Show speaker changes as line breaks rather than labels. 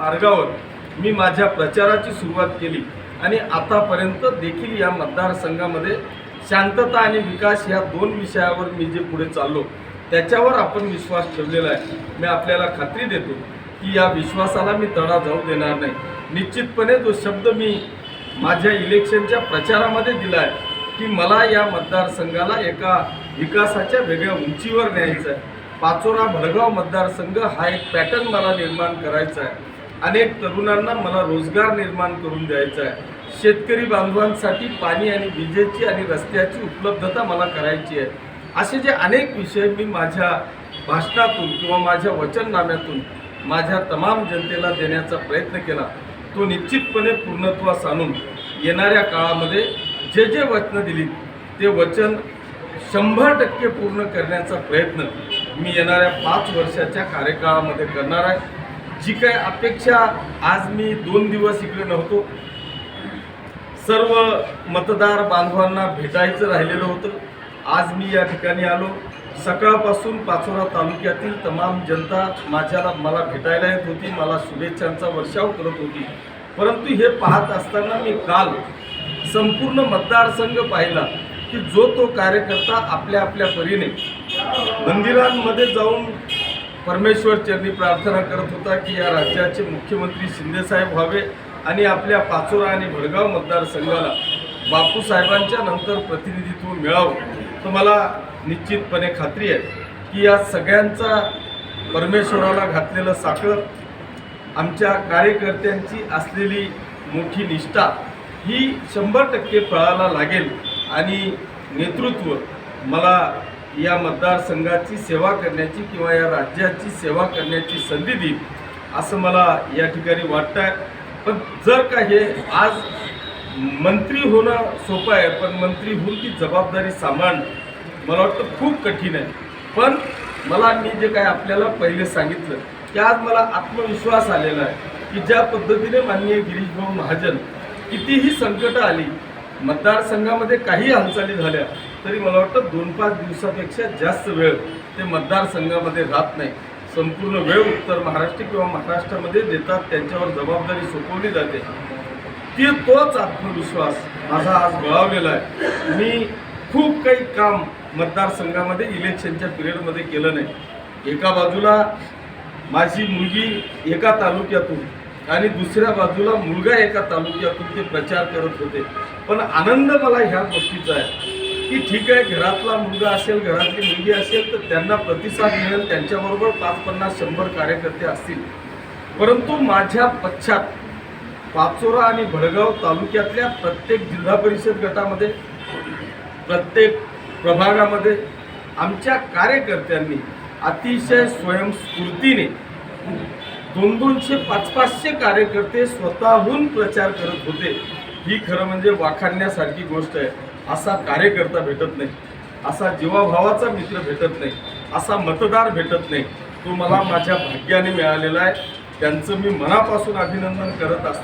मार्गावर मी माझ्या प्रचाराची सुरुवात केली आणि आतापर्यंत देखील या मतदारसंघामध्ये शांतता आणि विकास या दोन विषयावर मी जे पुढे चाललो त्याच्यावर आपण विश्वास ठेवलेला आहे. मी आपल्याला खात्री देतो की या विश्वासाला मी तडा जाऊ देणार नाही. निश्चितपणे जो शब्द मी माझ्या इलेक्शनच्या प्रचारामध्ये दिला आहे की मला या मतदारसंघाला एका विकासाच्या वेगळ्या उंचीवर न्यायचं आहे पाचोरा भडगाव मतदारसंघ हा एक पॅटर्न मला निर्माण करायचा आहे. अनेक तरुणांना मला रोजगार निर्माण करून द्यायचा आहे. शेतकरी बांधवांसाठी पाणी आणि विजेची आणि रस्त्याची उपलब्धता मला करायची आहे. असे जे अनेक विषय मी माझ्या भाषणातून किंवा माझ्या वचननाम्यातून माझ्या तमाम जनतेला देण्याचा प्रयत्न केला तो निश्चितपणे पूर्णत्वास आणून येणाऱ्या काळामध्ये जे जे वचनं दिली ते वचन शंभर टक्के पूर्ण करण्याचा प्रयत्न मी येणाऱ्या पाच वर्षाच्या कार्यकाळामध्ये करणार आहे. जी काय अपेक्षा आज मी दोन दिवस इकडे नव्हतो. सर्व मतदार बांधवांना भेटायचं राहिलेलं होतं. आज मी या ठिकाणी आलो. सकाळपासून पाचोरा तालुक्यातील तमाम जनता माझ्याला मला भेटायला येत होती मला शुभेच्छांचा वर्षाव करत होती. परंतु हे पाहत असताना मी काल संपूर्ण मतदारसंघ पाहिला की जो तो कार्यकर्ता आपल्या आपल्या परीने मंदिरांमध्ये जाऊन परमेश्वर चरणी प्रार्थना करत होता की या राज्याचे मुख्यमंत्री शिंदेसाहेब व्हावे आणि आपल्या पाचोरा आणि भडगाव मतदारसंघाला बापूसाहेबांच्या नंतर प्रतिनिधित्व मिळावं. तर मला निश्चितपणे खात्री आहे की या सगळ्यांचा परमेश्वराला घातलेलं साखळं आमच्या कार्यकर्त्यांची असलेली मोठी निष्ठा ही शंभर टक्के फळाला लागेल आणि नेतृत्व मला या मतदारसंघाची सेवा करण्याची किंवा या राज्याची सेवा करण्याची संधी देईल असं मला या ठिकाणी वाटतं आहे पण जर का हे आज मंत्री होणं सोपं आहे पण मंत्री होऊन ती जबाबदारी सांभाळणं मला वाटतं खूप कठीण आहे. पण मला मी जे काय आपल्याला पहिले सांगितलं की आज मला आत्मविश्वास आलेला आहे की ज्या पद्धतीने माननीय गिरीशभाऊ महाजन कितीही संकटं आली मतदारसंघामध्ये काही हालचाली झाल्या तरी मला वाटतं दोन पाच दिवसापेक्षा जास्त वेळ ते मतदारसंघामध्ये राहत नाही. संपूर्ण वेळ उत्तर महाराष्ट्र किंवा महाराष्ट्रामध्ये देतात त्यांच्यावर जबाबदारी सोपवली जाते. ती तोच आत्मविश्वास माझा आज बळावलेला आहे. मी खूप काही काम मतदारसंघामध्ये इलेक्शनच्या पिरियडमध्ये केलं नाही. एका बाजूला माझी मुलगी एका तालुक्यातून आणि दुसऱ्या बाजूला मुलगा एका तालुक्यातून ते प्रचार करत होते. पण आनंद मला ह्या गोष्टीचा आहे. की ठीक आहे घरातला मुलगा असेल घरातली मुलगी असेल तर त्यांना प्रतिसाद मिळेल त्यांच्याबरोबर पाच पन्नास शंभर कार्यकर्ते असतील. परंतु माझ्या पश्चात पाचोरा आणि भडगाव तालुक्यातल्या प्रत्येक जिल्हा परिषद गटामध्ये प्रत्येक प्रभागामध्ये आमच्या कार्यकर्त्यांनी अतिशय स्वयंस्फूर्तीने दोन दोनशे पाच पाचशे कार्यकर्ते स्वतःहून प्रचार करत होते. ही खरं म्हणजे वाखाणण्यासारखी गोष्ट आहे. असा कार्यकर्ता भेटत नाही. असा जीवाभावाचा मित्र भेटत नाही. असा मतदार भेटत नाही. तो मला माझ्या भाग्याने मिळालेला आहे. त्यांचं मी मनापासून अभिनंदन करत असतो.